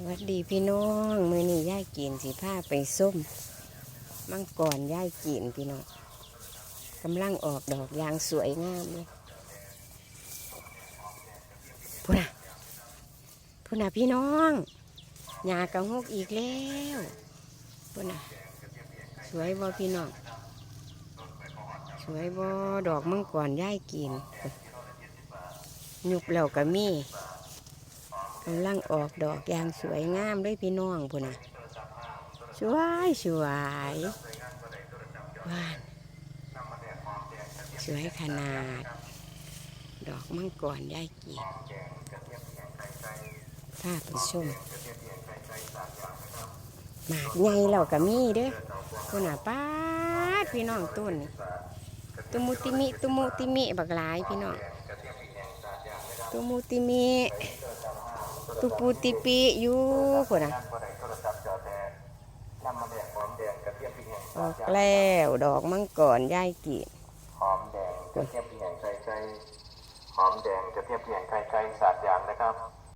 สวัสดีพี่น้อง มือนี้ย่ายกินสีผ้าไปส้ม มังกรย่ายกินพี่น้องกำลังออกดอกยางสวยงามเลยพูนะพูนะพี่น้องหญ้ากระหกอีกแล้วพูนะสวยบ่พี่น้อง สวยบ่ดอกมังกรย่ายกินหยุบแล้วก็มี กำลังออกดอกยางสวยงามเลยพี่น้องพุ่นน่ะสวยสวยหวานสวยขนาด ดอกมังกรได้กีบภาพไปชมหมากใหญ่แล้วก็มีเด้อพุ่นน่ะป้าพี่น้องต้นนี่ตุมุติมิตุมุติมิบักหลายพี่น้องตุมุติมิ ตุปูติปีอยู่คนน่ะออกแล้วดอกมังกรย่ายกีหอมแดงกระเทียมเพียงใจใจหอมแดงกระเทียมเพียงใจใจสาดยางนะครับ